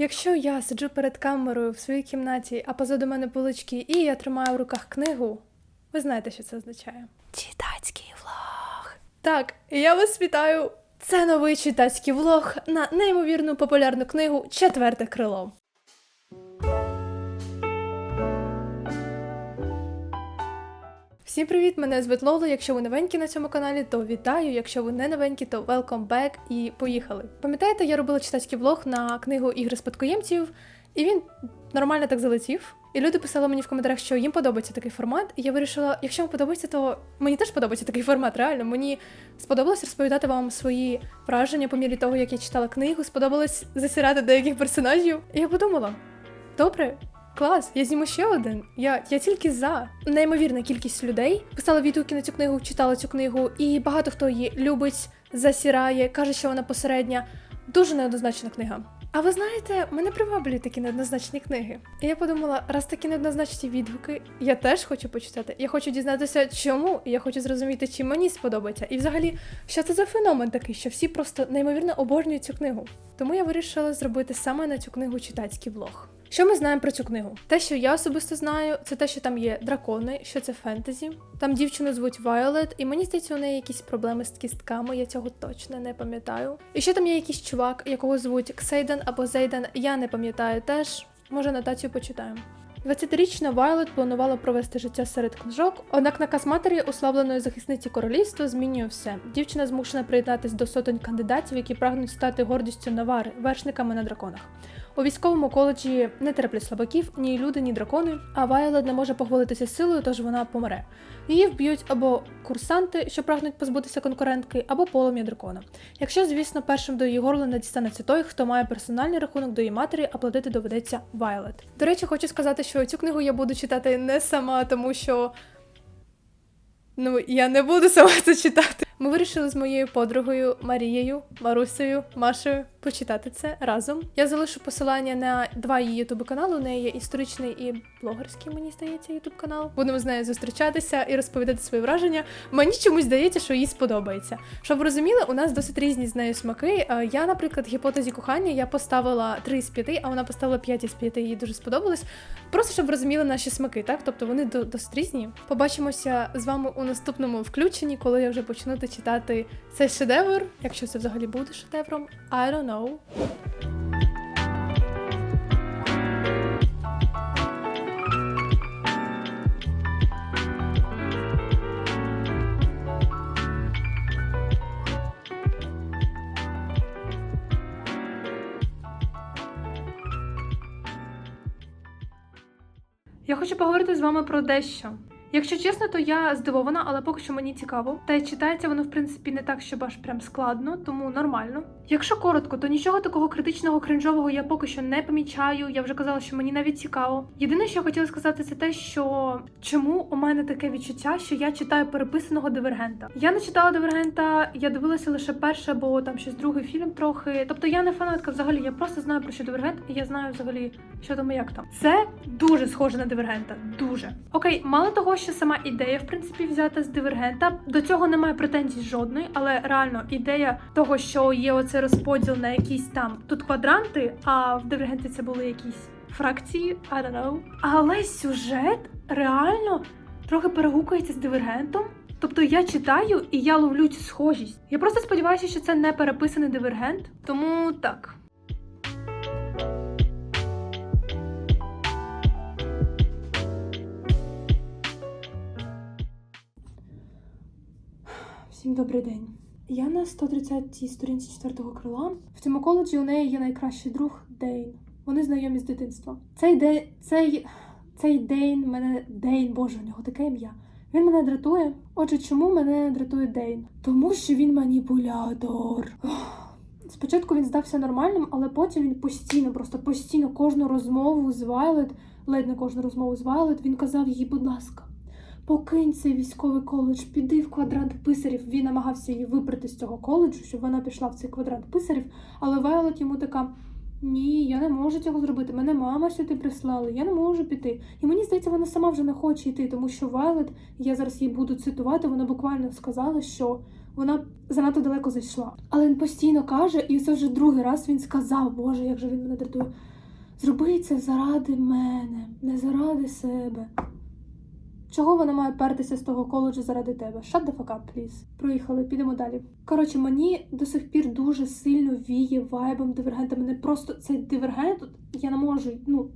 Якщо я сиджу перед камерою в своїй кімнаті, а позаду мене полички, і я тримаю в руках книгу, ви знаєте, що це означає. Читацький влог. Так, я вас вітаю. Це новий читацький влог на неймовірну популярну книгу Четверте крило. Всім привіт! Мене звуть Лола. Якщо ви новенькі на цьому каналі, то вітаю. Якщо ви не новенькі, то welcome back і поїхали. Пам'ятаєте, я робила читацький влог на книгу Ігри спадкоємців, і він нормально так залетів. І люди писали мені в коментарях, що їм подобається такий формат. І я вирішила, якщо вам подобається, то мені теж подобається такий формат. Реально, мені сподобалось розповідати вам свої враження по мірі того, як я читала книгу. Сподобалось засирати деяких персонажів. І я подумала: добре, Клас, я зніму ще один. Я, я тільки за. Неймовірна кількість людей писала відгуки на цю книгу, читала цю книгу, і багато хто її любить, засірає, каже, що вона посередня. Дуже неоднозначна книга. А ви знаєте, мене приваблюють такі неоднозначні книги. І я подумала, раз такі неоднозначні відгуки, я теж хочу почитати. Я хочу дізнатися, чому, і я хочу зрозуміти, чи мені сподобається. І взагалі, що це за феномен такий, що всі просто неймовірно обожнюють цю книгу. Тому я вирішила зробити саме на цю книгу читацький влог. Що ми знаємо про цю книгу? Те, що я особисто знаю, це те, що там є дракони, що це фентезі. Там дівчину звуть Вайолет, і мені здається, у неї якісь проблеми з кістками, я цього точно не пам'ятаю. І ще там є якийсь чувак, якого звуть Ксейден або Зейден, я не пам'ятаю теж. Може, нотацію почитаємо. 20-річна Вайлет планувала провести життя серед книжок, однак наказ матері, уславленої захисниці королівства, змінює все. Дівчина змушена приєднатись до сотень кандидатів, які прагнуть стати гордістю Навари, вершниками на драконах. У військовому коледжі не терплять слабаків ні люди, ні дракони, а Вайлет не може похвалитися силою, тож вона помре. Її вб'ють або курсанти, що прагнуть позбутися конкурентки, або полум'я дракона. Якщо, звісно, першим до її горла не дістанеться той, хто має персональний рахунок до її матері, а платити доведеться Вайлет. До речі, хочу сказати, що цю книгу я буду читати не сама, тому що. Ну, я не буду сама це читати. Ми вирішили з моєю подругою Марією, Марусею, Машею почитати це разом. Я залишу посилання на два її ютуб канали. У неї є історичний і блогерський, мені здається, ютуб канал. Будемо з нею зустрічатися і розповідати свої враження. Мені чомусь здається, що їй сподобається. Щоб розуміли, у нас досить різні з нею смаки. Е, Я, наприклад, гіпотезі кохання я поставила 3 з 5, а вона поставила 5 із 5, їй дуже сподобалось. Просто щоб розуміли наші смаки, так? Тобто вони до- досить різні. Побачимося з вами у наступному включенні, коли я вже почну читати цей шедевр, якщо це взагалі буде шедевром. I don't know. Я хочу поговорити з вами про дещо. Якщо чесно, то я здивована, але поки що мені цікаво. Та й читається воно, в принципі, не так, щоб аж прям складно, тому нормально. Якщо коротко, то нічого такого критичного кринжового я поки що не помічаю. Я вже казала, що мені навіть цікаво. Єдине, що я хотіла сказати, це те, що чому у мене таке відчуття, що я читаю переписаного дивергента. Я не читала дивергента, я дивилася лише перше, бо там щось другий фільм трохи. Тобто я не фанатка взагалі, я просто знаю про що дивергент, і я знаю взагалі, що там і як там. Це дуже схоже на дивергента. Дуже окей, мало того, що сама ідея, в принципі, взята з дивергента. До цього немає претензій жодної, але реально ідея того, що є оце розподіл на якісь там тут квадранти, а в дивергенті це були якісь фракції, I don't know. Але сюжет реально трохи перегукується з дивергентом. Тобто я читаю і я ловлю цю схожість. Я просто сподіваюся, що це не переписаний дивергент, тому так. Всім добрий день. Я на 130-й сторінці четвертого крила. В цьому коледжі у неї є найкращий друг Дейн. Вони знайомі з дитинства. Цей Дейн, цей, цей Дейн мене Дейн, боже, у нього таке ім'я. Він мене дратує. Отже, чому мене дратує Дейн? Тому що він маніпулятор. Спочатку він здався нормальним, але потім він постійно, просто постійно кожну розмову з Вайлет, ледь не кожну розмову з Вайлет, він казав їй, будь ласка, покинь цей військовий коледж, піди в квадрант писарів. Він намагався її випрати з цього коледжу, щоб вона пішла в цей квадрант писарів, але Вайлет йому така. Ні, я не можу цього зробити. Мене мама сюди прислала, я не можу піти. І мені здається, вона сама вже не хоче йти, тому що Вайлет, я зараз її буду цитувати, вона буквально сказала, що Вона занадто далеко зайшла. Але він постійно каже, і це вже другий раз він сказав: Боже, як же він мене дратує. Зроби це заради мене, не заради себе. Чого вона має пертися з того коледжу заради тебе? Shut the fuck up, please. Проїхали, підемо далі. Коротше, мені до сих пір дуже сильно віє вайбом дивергента. Мене просто цей дивергент, я не можу. Ну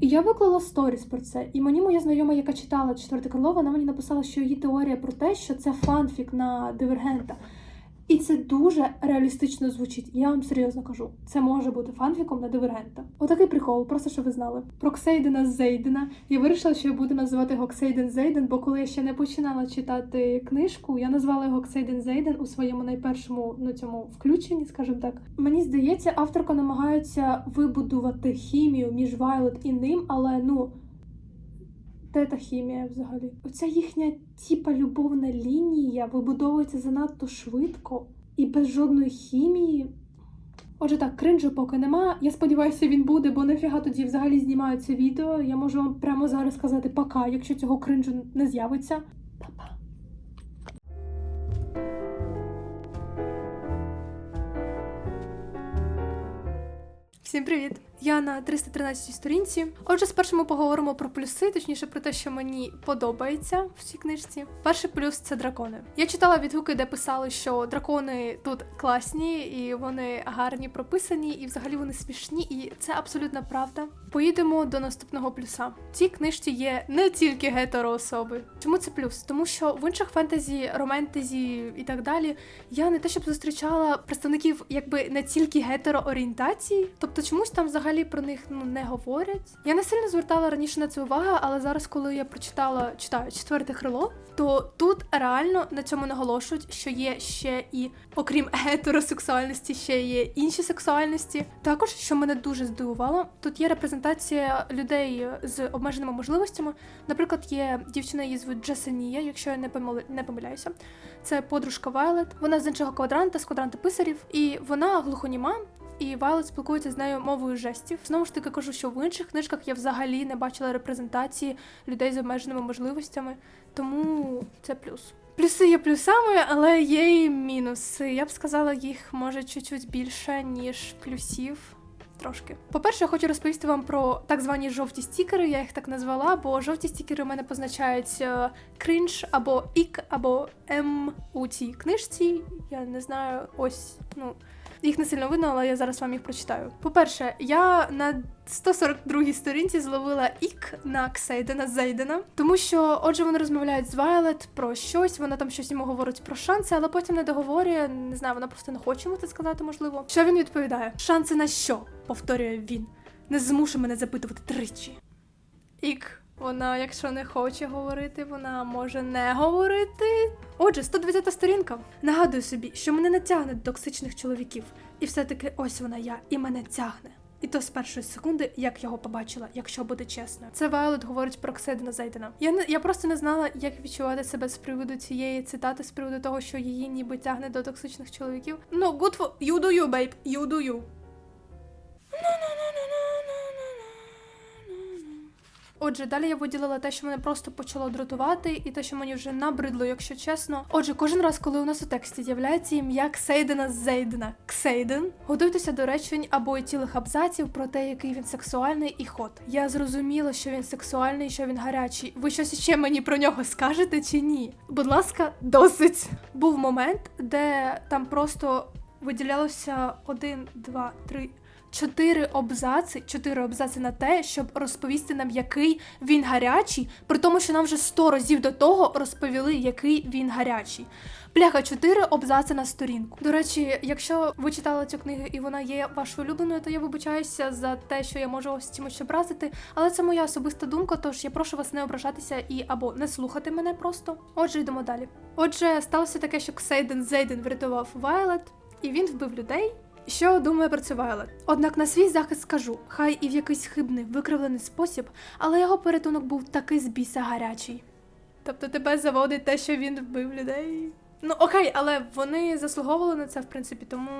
і я виклала сторіс про це. І мені моя знайома, яка читала четверте крило, вона мені написала, що її теорія про те, що це фанфік на дивергента. І це дуже реалістично звучить. Я вам серйозно кажу, це може бути фанфіком на дивергента. Отакий прикол, просто щоб ви знали. Про Ксейдена Зейдена. Я вирішила, що я буду називати його Ксейден Зейден, бо коли я ще не починала читати книжку, я назвала його Ксейден Зейден у своєму найпершому ну, цьому включенні, скажімо так. Мені здається, авторка намагається вибудувати хімію між Вайлет і ним, але ну. Де та хімія взагалі? Оця їхня типа любовна лінія вибудовується занадто швидко і без жодної хімії. Отже, так, кринжу поки нема. Я сподіваюся, він буде, бо нафіга тоді взагалі знімаю це відео. Я можу вам прямо зараз сказати пока, якщо цього кринжу не з'явиться. Па-па. Всім привіт! Я на 313 сторінці. Отже, спершу ми поговоримо про плюси, точніше про те, що мені подобається в цій книжці. Перший плюс це дракони. Я читала відгуки, де писали, що дракони тут класні і вони гарні прописані, і взагалі вони смішні, і це абсолютно правда. Поїдемо до наступного плюса. В цій книжці є не тільки гетероособи. Чому це плюс? Тому що в інших фентезі, романтезі і так далі я не те, щоб зустрічала представників якби не тільки гетероорієнтації, тобто чомусь там взагалі про них ну не говорять. Я не сильно звертала раніше на це увагу, але зараз, коли я прочитала читаю четверте крило, то тут реально на цьому наголошують, що є ще і окрім гетеросексуальності, ще є інші сексуальності. Також, що мене дуже здивувало, тут є репрезентація людей з обмеженими можливостями. Наприклад, є дівчина, її звуть Джасенія, якщо я не помиля... не помиляюся. Це подружка Вайлет. Вона з іншого квадранта, з квадранта писарів, і вона глухоніма. І Вайлет спілкується з нею мовою жестів. Знову ж таки кажу, що в інших книжках я взагалі не бачила репрезентації людей з обмеженими можливостями, тому це плюс. Плюси є плюсами, але є і мінуси. Я б сказала, їх може чуть-чуть більше, ніж плюсів. Трошки. По-перше, я хочу розповісти вам про так звані жовті стікери, я їх так назвала, бо жовті стікери у мене позначають е, крінж або ік, або ем у цій книжці. Я не знаю, ось, ну. Їх не сильно видно, але я зараз вам їх прочитаю. По-перше, я на 142-й сторінці зловила ік на Ксейдена Зейдена, тому що, отже, вони розмовляють з Вайлет про щось, вона там щось йому говорить про шанси, але потім не договорює. Не знаю, вона просто не хоче йому це сказати, можливо. Що він відповідає? Шанси на що? повторює він. Не змушуй мене запитувати тричі. Ік. Вона, якщо не хоче говорити, вона може не говорити. Отже, 120 сторінка. Нагадую собі, що мене не тягне до токсичних чоловіків. І все-таки ось вона я, і мене тягне. І то з першої секунди, як його побачила, якщо буде чесно. Це Вайлет говорить про Кседена Зайдена. Я не я просто не знала, як відчувати себе з приводу цієї цитати, з приводу того, що її ніби тягне до токсичних чоловіків. Ну, good for you do you, babe, you do you. Отже, далі я виділила те, що мене просто почало дратувати, і те, що мені вже набридло, якщо чесно. Отже, кожен раз, коли у нас у тексті з'являється ім'я Ксейдена Зейдена Ксейден, готуйтеся до речень або й цілих абзаців про те, який він сексуальний і хот. Я зрозуміла, що він сексуальний, що він гарячий. Ви щось ще мені про нього скажете чи ні? Будь ласка, досить. Був момент, де там просто виділялося один, два, три. Чотири абзаци, чотири абзаци на те, щоб розповісти нам, який він гарячий, при тому, що нам вже сто разів до того розповіли, який він гарячий. Бляха, чотири абзаци на сторінку. До речі, якщо ви читали цю книгу і вона є вашою улюбленою, то я вибачаюся за те, що я можу вас чимось образити, але це моя особиста думка, тож я прошу вас не ображатися і або не слухати мене просто. Отже, йдемо далі. Отже, сталося таке, що Ксейден Зейден врятував Вайлет, і він вбив людей. Що думає про це Вайлет? Однак на свій захист скажу, хай і в якийсь хибний викривлений спосіб, але його порятунок був такий з біса гарячий. Тобто тебе заводить те, що він вбив людей? Ну окей, але вони заслуговували на це, в принципі, тому.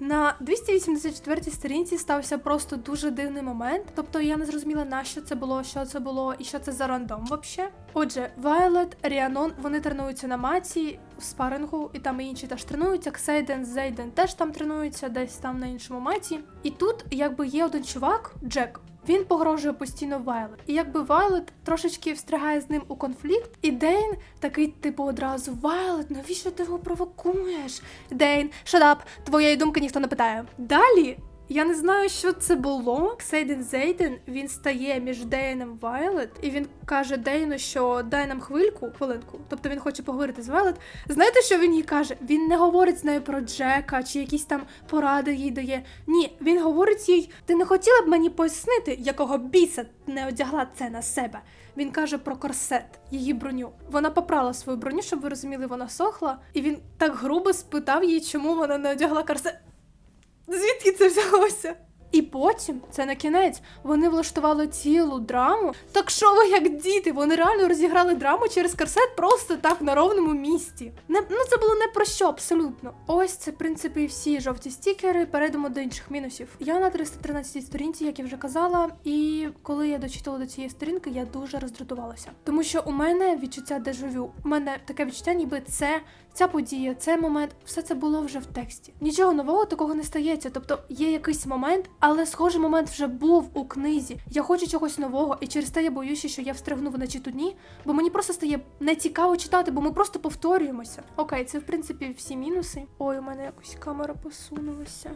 На 284 сторінці стався просто дуже дивний момент. Тобто я не зрозуміла, на що це було, що це було і що це за рандом вообще. Отже, Вайлет, Ріанон, вони тренуються на маці в спарингу, і там і інші теж тренуються. Ксейден, Зейден теж там тренуються, десь там на іншому маті. І тут, якби є один чувак, Джек. Він погрожує постійно Вайлет. І якби Вайлет трошечки встрягає з ним у конфлікт, і Дейн такий, типу, одразу Вайлет, навіщо ти його провокуєш? Дейн, шадап, твоєї думки ніхто не питає. Далі. Я не знаю, що це було. Сейден Зейден він стає між Дейном Вайлет, і він каже Дейну, що дай нам хвильку, хвилинку. Тобто він хоче поговорити з Вайлет. Знаєте, що він їй каже? Він не говорить з нею про Джека чи якісь там поради їй дає. Ні, він говорить їй: ти не хотіла б мені пояснити, якого біса не одягла це на себе. Він каже про корсет, її броню. Вона попрала свою броню, щоб ви розуміли, вона сохла, і він так грубо спитав її, чому вона не одягла корсет. Звідки це взялося? І потім, це на кінець, вони влаштували цілу драму. Так що ви як діти? Вони реально розіграли драму через корсет просто так на ровному місці. Не, ну це було не про що абсолютно. Ось це, в принципі, і всі жовті стікери. Перейдемо до інших мінусів. Я на 313 сторінці, як я вже казала, і коли я дочитала до цієї сторінки, я дуже роздратувалася. Тому що у мене відчуття дежавю. У мене таке відчуття, ніби це ця подія, цей момент, все це було вже в тексті. Нічого нового такого не стається. Тобто є якийсь момент, але схожий момент вже був у книзі. Я хочу чогось нового, і через те я боюся, що я встрягну в начі дні, бо мені просто стає нецікаво читати, бо ми просто повторюємося. Окей, це в принципі всі мінуси. Ой, у мене якось камера посунулася.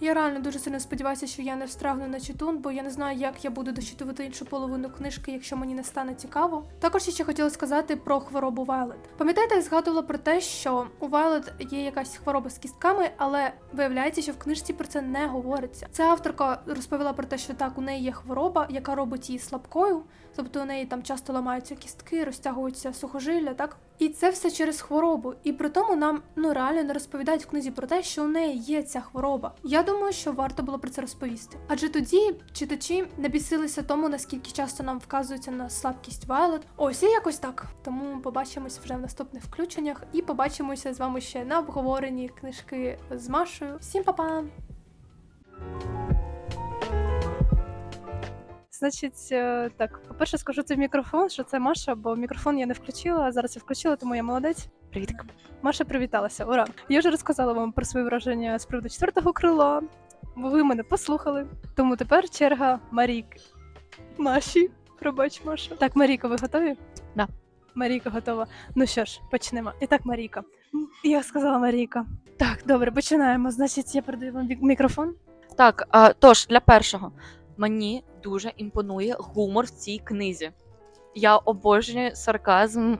Я реально дуже сильно сподіваюся, що я не встрагну на читун, бо я не знаю, як я буду дочитувати іншу половину книжки, якщо мені не стане цікаво. Також ще хотіла сказати про хворобу Вайлет. Пам'ятаєте, я згадувала про те, що у Вайлет є якась хвороба з кістками, але виявляється, що в книжці про це не говориться. Ця авторка розповіла про те, що так, у неї є хвороба, яка робить її слабкою, тобто у неї там часто ламаються кістки, розтягуються сухожилля, так. І це все через хворобу. І при тому нам ну реально не розповідають в книзі про те, що у неї є ця хвороба. Я думаю, що варто було про це розповісти. Адже тоді читачі не бісилися тому, наскільки часто нам вказується на слабкість Вайлет. Ось і якось так. Тому побачимося вже в наступних включеннях і побачимося з вами ще на обговоренні книжки з Машою. Всім па-па! Значить, е, так, по-перше, скажу це в мікрофон, що це Маша, бо мікрофон я не включила, а зараз я включила, тому я молодець. Привіт. Маша привіталася. Ура! Я вже розказала вам про свої враження з приводу четвертого крила, бо ви мене послухали. Тому тепер черга Марійки. Маші, пробач, Маша. Так, Марійка, ви готові? Да. Марійка готова. Ну що ж, почнемо. І так, Марійка. Я сказала Марійка. Так, добре, починаємо. Значить, я передаю вам мікрофон. Так, а, тож для першого мені дуже імпонує гумор в цій книзі. Я обожнюю сарказм.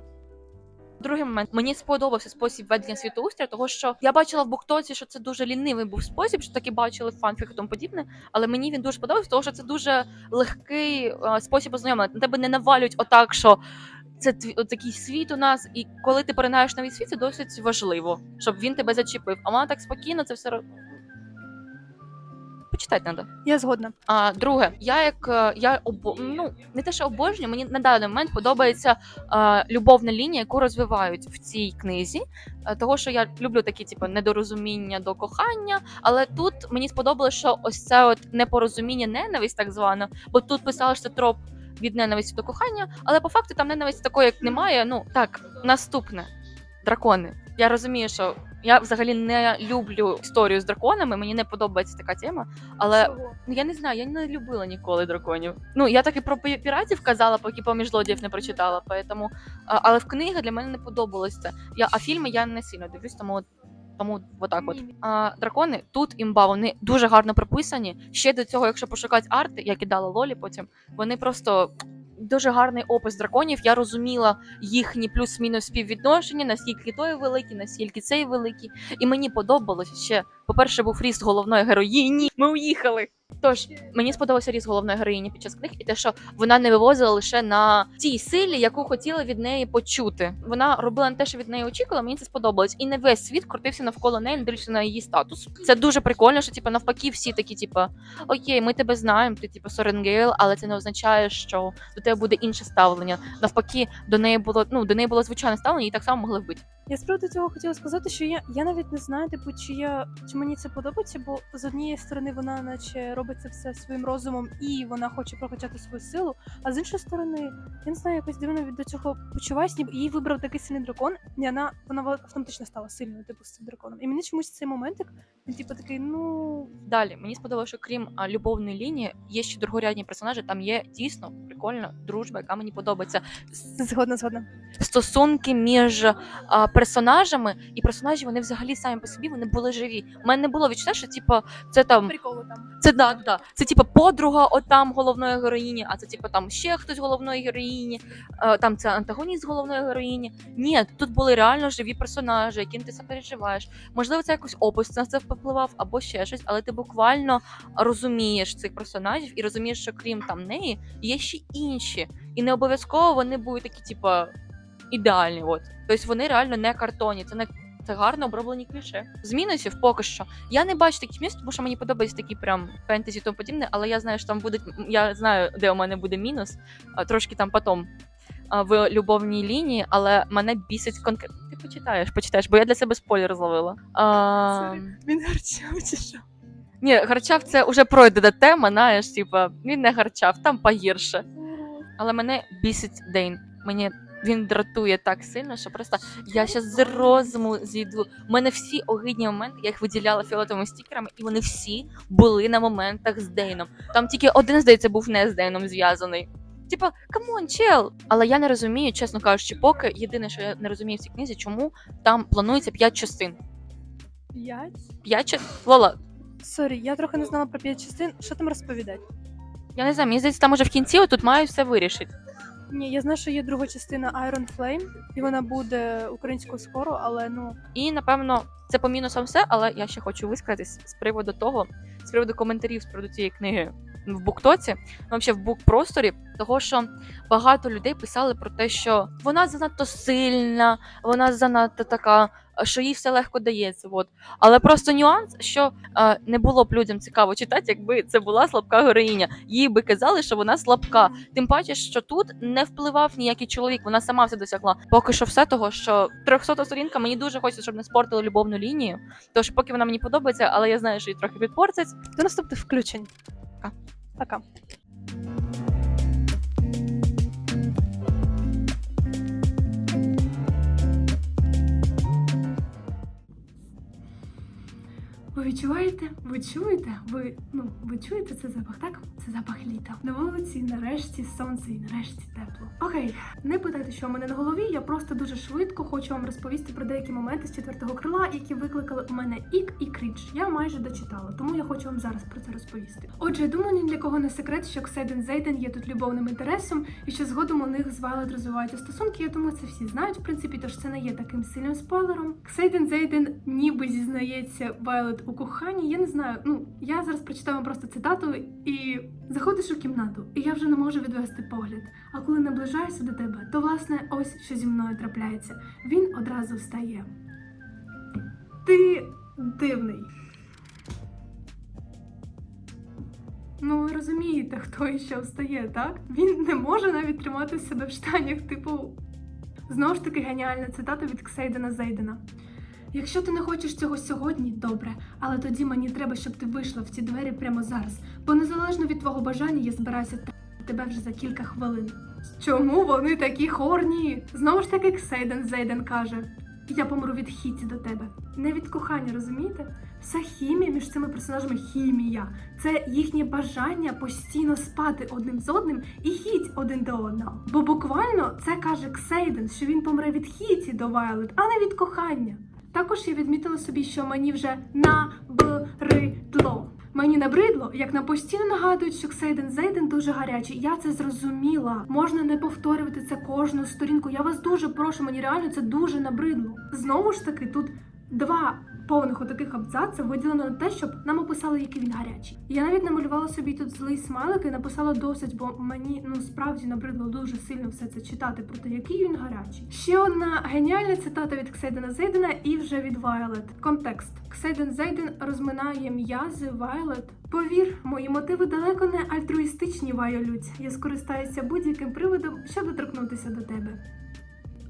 Другий момент мені сподобався спосіб ведення світоустрою, того що я бачила в буктоці, що це дуже лінивий був спосіб, що таки бачили в фанфік і тому подібне. Але мені він дуже подобався, тому що це дуже легкий е, спосіб ознайомлення. На тебе не навалюють отак, що це от такий світ у нас, і коли ти поринаєш новий світ, це досить важливо, щоб він тебе зачепив. А вона так спокійно це все почитати треба. Я згодна. А друге, я як е, я обо... ну не те, що обожнюю, мені на даний момент подобається е, любовна лінія, яку розвивають в цій книзі. Е, того, що я люблю такі, типу, недорозуміння до кохання. Але тут мені сподобалося, що ось це от непорозуміння, ненависть, так звана, бо тут писали, що це троп від ненависті до кохання, але по факту там ненависті такої, як немає. Ну так, наступне дракони. Я розумію, що я взагалі не люблю історію з драконами. Мені не подобається така тема, але Ну, я не знаю, я не любила ніколи драконів. Ну, я так і про пі- піратів казала, поки поміж злодіїв не прочитала. Поэтому, але в книги для мене не подобалось це. Я, а фільми я не сильно дивлюсь, тому, тому отак от. А, дракони тут імба, вони дуже гарно прописані. Ще до цього, якщо пошукати арти, я кидала Лолі потім, вони просто. Дуже гарний опис драконів. Я розуміла їхні плюс-мінус співвідношення, наскільки той великий, наскільки цей великий. І мені подобалося ще. По-перше, був ріст головної героїні. Ми уїхали. Тож мені сподобався ріст головної героїні під час книг, і те, що вона не вивозила лише на тій силі, яку хотіла від неї почути. Вона робила не те, що від неї очікувала. Мені це сподобалось. І не весь світ крутився навколо неї, не дивлячись на її статус. Це дуже прикольно, що типу, навпаки, всі такі, типу, окей, ми тебе знаємо, ти типу Соренгейл, але це не означає, що до тебе буде інше ставлення. Навпаки, до неї було ну до неї було звичайне ставлення, і так само могли вбити. Я з приводу цього хотіла сказати, що я, я навіть не знаю, типу, чи я чи мені це подобається, бо з однієї сторони вона наче робить це все своїм розумом і вона хоче прокачати свою силу. А з іншої сторони, я не знаю, якось дивно від до цього почуваюсь, ніби її вибрав такий сильний дракон, і вона вона автоматично стала сильною, типу, з цим драконом. І мені чомусь цей моментик, він типу такий, ну Далі мені сподобалося, що крім а, любовної лінії, є ще другорядні персонажі. Там є дійсно прикольна дружба, яка мені подобається. Згодна, згодна. Стосунки між а, персонажами і персонажі вони взагалі самі по собі вони були живі. У мене не було відчуття, що типу, це там Приколи там. Це да, да. Це типа подруга отам головної героїні, а це типа там ще хтось головної героїні, е, там це антагоніст головної героїні. Ні, тут були реально живі персонажі, яким ти переживаєш. Можливо, це якось опис на це впливав або ще щось, але ти буквально розумієш цих персонажів і розумієш, що крім там неї є ще інші. І не обов'язково вони будуть такі, типа, ідеальні. От. Тобто вони реально не картонні. Це не це гарно оброблені кліше. З мінусів поки що. Я не бачу таких місць, тому що мені подобається такі прям фентезі і тому подібне, але я знаю, що там будуть. Я знаю, де у мене буде мінус, трошки там потом в любовній лінії, але мене бісить конкретно. Ти почитаєш, почитаєш, бо я для себе спойлер зловила. А, Він гарчав чи що? ні, гарчав це вже пройдена тема, знаєш, типа, він не гарчав, там погірше. Але мене бісить Дейн. Мені він дратує так сильно, що просто я ще з розуму зійду. У мене всі огидні моменти, я їх виділяла фіолетовими стікерами, і вони всі були на моментах з Дейном. Там тільки один, здається, був не з Дейном зв'язаний. Типа, камон, чел. Але я не розумію, чесно кажучи, поки єдине, що я не розумію в цій книзі, чому там планується 5 частин. П'ять? 5 частин? Лола, Сорі, я трохи не знала про п'ять частин. Що там розповідати? я не знаю, мені здається, там уже в кінці отут мають все вирішити. Ні, я знаю, що є друга частина Iron Flame, і вона буде українською скоро, але ну І напевно це по мінусам все, але я ще хочу висказатись з приводу того, з приводу коментарів з приводу цієї книги в буктоці, ну, взагалі в бук-просторі, того що багато людей писали про те, що вона занадто сильна, вона занадто така, що їй все легко дається. От. Але просто нюанс, що е, не було б людям цікаво читати, якби це була слабка героїня. Їй би казали, що вона слабка. Тим паче, що тут не впливав ніякий чоловік, вона сама все досягла. Поки що все того, що 300 сторінка мені дуже хочеться, щоб не спортили любовну лінію. Тож поки вона мені подобається, але я знаю, що її трохи підпортять. до наступних включень. Пока. Пока. Ви відчуваєте? Ви чуєте? Ви ну ви чуєте цей запах, так? Це запах літа. На вулиці нарешті сонце і нарешті тепло. Окей, не питайте, що у мене на голові. Я просто дуже швидко хочу вам розповісти про деякі моменти з четвертого крила, які викликали у мене ік і крінж. Я майже дочитала, тому я хочу вам зараз про це розповісти. Отже, думаю, ні для кого не секрет, що Ксейден Зейден є тут любовним інтересом, і що згодом у них з Вайлет розвиваються стосунки. Я думаю, це всі знають, в принципі, тож це не є таким сильним спойлером. Ксейден Зейден ніби зізнається Вайлет коханні. Я не знаю. Ну я зараз прочитаю вам просто цитату і заходиш у кімнату, і я вже не можу відвести погляд. А коли наближаюся до тебе, то власне ось що зі мною трапляється. Він одразу встає. Ти дивний. Ну, ви розумієте, хто іще встає, так? Він не може навіть тримати себе в штанях, типу. Знову ж таки, геніальна цитата від Ксейдена Зейдена. Якщо ти не хочеш цього сьогодні, добре, але тоді мені треба, щоб ти вийшла в ці двері прямо зараз, бо незалежно від твого бажання я збираюся тебе вже за кілька хвилин. Чому вони такі хорні? Знову ж таки, Ксейден Зейден каже: Я помру від хіті до тебе. Не від кохання, розумієте? Вся хімія між цими персонажами хімія. Це їхнє бажання постійно спати одним з одним і хіть один до одного. Бо буквально це каже Ксейден, що він помре від хіті до Вайлет, а не від кохання. Також я відмітила собі, що мені вже набридло. Мені набридло, як нам постійно нагадують, що Ксейден Зейден дуже гарячий. Я це зрозуміла. Можна не повторювати це кожну сторінку. Я вас дуже прошу, мені реально це дуже набридло. Знову ж таки, тут два повних отаких абзаців виділено на те, щоб нам описали, який він гарячий. Я навіть намалювала собі тут злий смайлик і написала досить, бо мені ну справді набридло дуже сильно все це читати про те, який він гарячий. Ще одна геніальна цитата від Ксейдена Зейдена і вже від Вайлет. Контекст: Ксейден Зейден розминає м'язи Вайлет. Повір, мої мотиви далеко не альтруїстичні, Вайолють. Я скористаюся будь-яким приводом, щоб доторкнутися до тебе.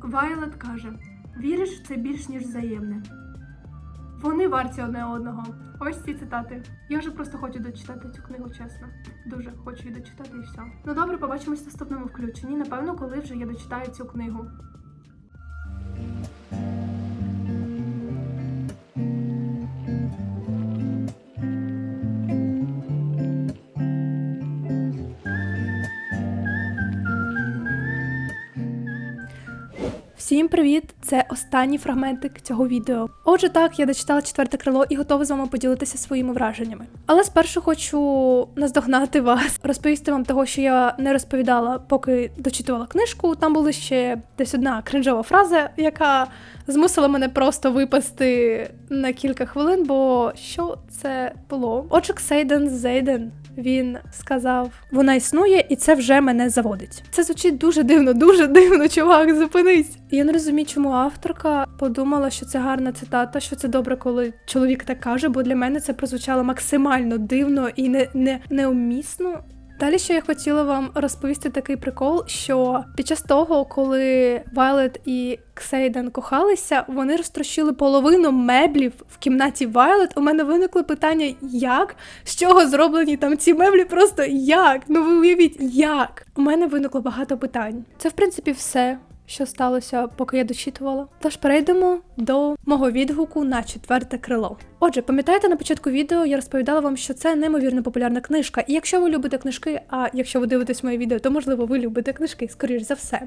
Вайлет каже: Віриш, це більш ніж взаємне. Вони варті одне одного. Ось ці цитати. Я вже просто хочу дочитати цю книгу, чесно. Дуже хочу її дочитати і все. Ну добре, побачимось в наступному включенні. Напевно, коли вже я дочитаю цю книгу. Всім привіт! Це останній фрагментик цього відео. Отже, так, я дочитала четверте крило і готова з вами поділитися своїми враженнями. Але спершу хочу наздогнати вас, розповісти вам того, що я не розповідала, поки дочитувала книжку. Там була ще десь одна кринжова фраза, яка змусила мене просто випасти на кілька хвилин, бо що це було? Отже, Сейден Зейден. Він сказав: вона існує, і це вже мене заводить. Це звучить дуже дивно, дуже дивно, чувак, зупинись. Я не розумію, чому авторка подумала, що це гарна цитата, що це добре, коли чоловік так каже, бо для мене це прозвучало максимально дивно і не, не, неумісно. Далі ще я хотіла вам розповісти такий прикол, що під час того, коли Вайлет і Ксейден кохалися, вони розтрощили половину меблів в кімнаті Вайлет. У мене виникло питання, як? З чого зроблені там ці меблі? Просто як? Ну ви уявіть, як? У мене виникло багато питань. Це в принципі все. Що сталося, поки я дочитувала? Тож перейдемо до мого відгуку на четверте крило. Отже, пам'ятаєте, на початку відео я розповідала вам, що це неймовірно популярна книжка. І якщо ви любите книжки, а якщо ви дивитесь моє відео, то можливо ви любите книжки, скоріш за все,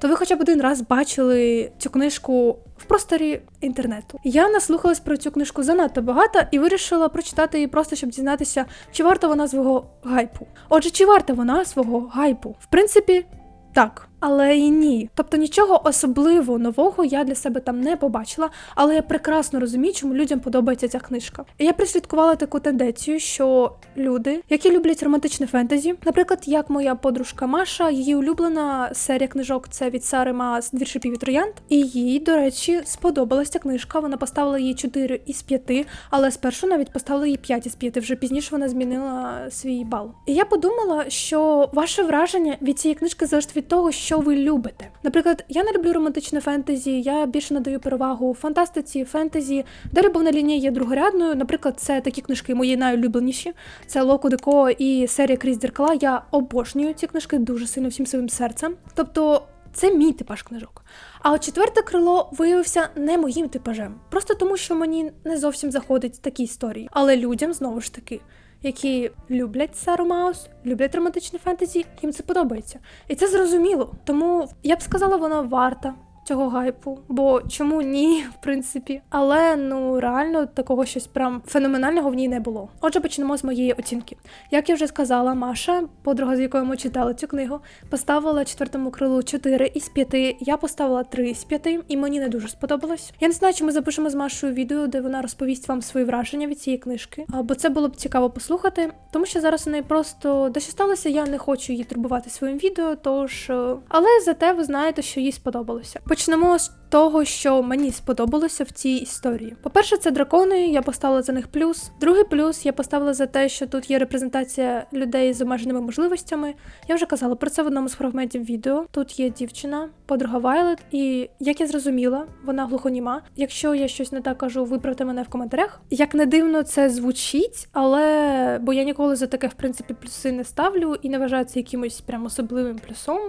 то ви хоча б один раз бачили цю книжку в просторі інтернету. Я наслухалась про цю книжку занадто багато і вирішила прочитати її просто, щоб дізнатися, чи варта вона свого гайпу. Отже, чи варта вона свого гайпу? В принципі, так. Але і ні. Тобто нічого особливо нового я для себе там не побачила, але я прекрасно розумію, чому людям подобається ця книжка. Я прислідкувала таку тенденцію, що люди, які люблять романтичне фентезі, наприклад, як моя подружка Маша, її улюблена серія книжок це від Сари Маас «Двір шипів і троянд. І їй, до речі, сподобалася ця книжка. Вона поставила їй 4 із 5, але спершу навіть поставила їй 5 із 5. Вже пізніше вона змінила свій бал. І я подумала, що ваше враження від цієї книжки залежить від того, що ви любите. Наприклад, я не люблю романтичне фентезі, я більше надаю перевагу фантастиці, фентезі, де любовна лінія є другорядною. Наприклад, це такі книжки мої найулюбленіші. Це Локо Деко і серія Крізь дзеркала. Я обожнюю ці книжки дуже сильно всім своїм серцем. Тобто. Це мій типаж книжок. А от четверте крило виявився не моїм типажем, просто тому, що мені не зовсім заходить такі історії. Але людям знову ж таки, які люблять Сару Маус, люблять романтичні фентезі, їм це подобається. І це зрозуміло. Тому я б сказала, вона варта. Цього гайпу, бо чому ні, в принципі. Але ну реально такого щось прям феноменального в ній не було. Отже, почнемо з моєї оцінки. Як я вже сказала, Маша, подруга, з якою ми читали цю книгу, поставила четвертому крилу 4 із 5. Я поставила 3 із 5, і мені не дуже сподобалось. Я не знаю, чи ми запишемо з Машою відео, де вона розповість вам свої враження від цієї книжки, бо це було б цікаво послухати, тому що зараз у неї просто дещо сталося. Я не хочу її турбувати своїм відео, тож е, але зате ви знаєте, що їй сподобалося. Почнемо з того, що мені сподобалося в цій історії. По-перше, це дракони, я поставила за них плюс. Другий плюс я поставила за те, що тут є репрезентація людей з обмеженими можливостями. Я вже казала про це в одному з фрагментів відео. Тут є дівчина, подруга Вайлет, і як я зрозуміла, вона глухоніма. Якщо я щось не так кажу, виправте мене в коментарях. Як не дивно це звучить, але бо я ніколи за таке в принципі плюси не ставлю і не вважаю це якимось прям особливим плюсом,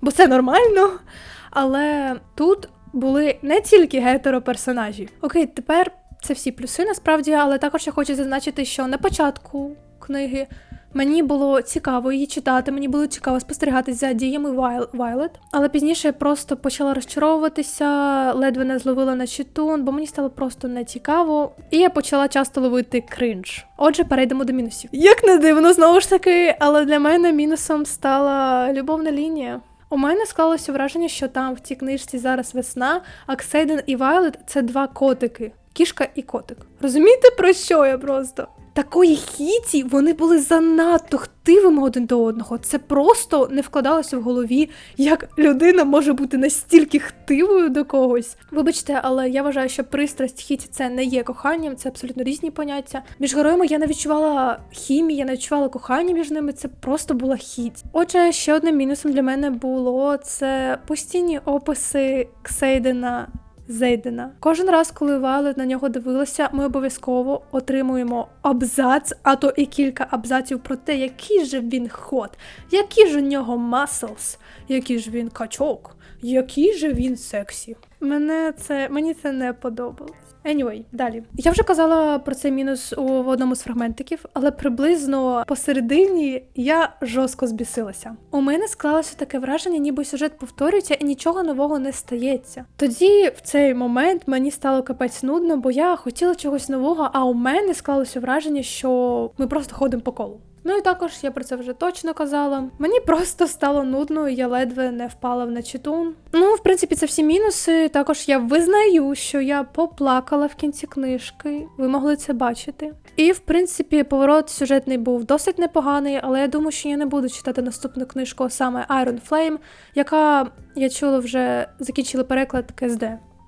бо це нормально. Але тут були не тільки гетероперсонажі. Окей, тепер це всі плюси насправді, але також я хочу зазначити, що на початку книги мені було цікаво її читати, мені було цікаво спостерігати за діями Вайл- Вайлет, але пізніше я просто почала розчаровуватися, ледве не зловила на щитун, бо мені стало просто не цікаво, і я почала часто ловити кринж. Отже, перейдемо до мінусів. Як не дивно, знову ж таки, але для мене мінусом стала любовна лінія. У мене склалося враження, що там в цій книжці зараз весна, а Ксейден і Вайлет це два котики. Кішка і котик. Розумієте, про що я просто? Такої хіті вони були занадто хтивими один до одного. Це просто не вкладалося в голові, як людина може бути настільки хтивою до когось. Вибачте, але я вважаю, що пристрасть хіті це не є коханням, це абсолютно різні поняття. Між героями я не відчувала хімії, я не відчувала кохання між ними. Це просто була хіть. Отже, ще одним мінусом для мене було це постійні описи Ксейдена Зейдена. Кожен раз, коли Вайлет на нього дивилася, ми обов'язково отримуємо абзац, а то і кілька абзаців про те, який же він ход, які ж у нього маслс, який ж він качок, який же він сексі. Мене це мені це не подобалось. Anyway, далі. Я вже казала про цей мінус у в одному з фрагментиків, але приблизно посередині я жорстко збісилася. У мене склалося таке враження, ніби сюжет повторюється і нічого нового не стається. Тоді в цей момент мені стало капець нудно, бо я хотіла чогось нового, а у мене склалося враження, що ми просто ходимо по колу. Ну і також я про це вже точно казала. Мені просто стало нудно, і я ледве не впала в нечитун. Ну, в принципі, це всі мінуси. Також я визнаю, що я поплакала в кінці книжки. Ви могли це бачити. І в принципі, поворот сюжетний був досить непоганий, але я думаю, що я не буду читати наступну книжку, саме Iron Flame, яка я чула вже закінчили переклад КСД.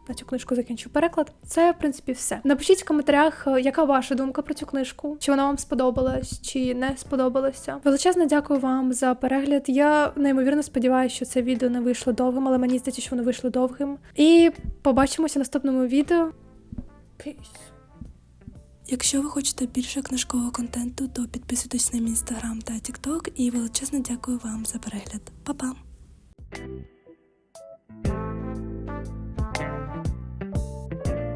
На цю книжку закінчу переклад. Це, в принципі, все. Напишіть в коментарях, е, яка ваша думка про цю книжку, чи вона вам сподобалась, чи не сподобалася. Величезне дякую вам за перегляд. Я неймовірно сподіваюся, що це відео не вийшло довгим, але мені здається, що воно вийшло довгим. І побачимося в наступному відео. Peace. Якщо ви хочете більше книжкового контенту, то підписуйтесь на мій інстаграм та тікток і величезно дякую вам за перегляд. Па-па!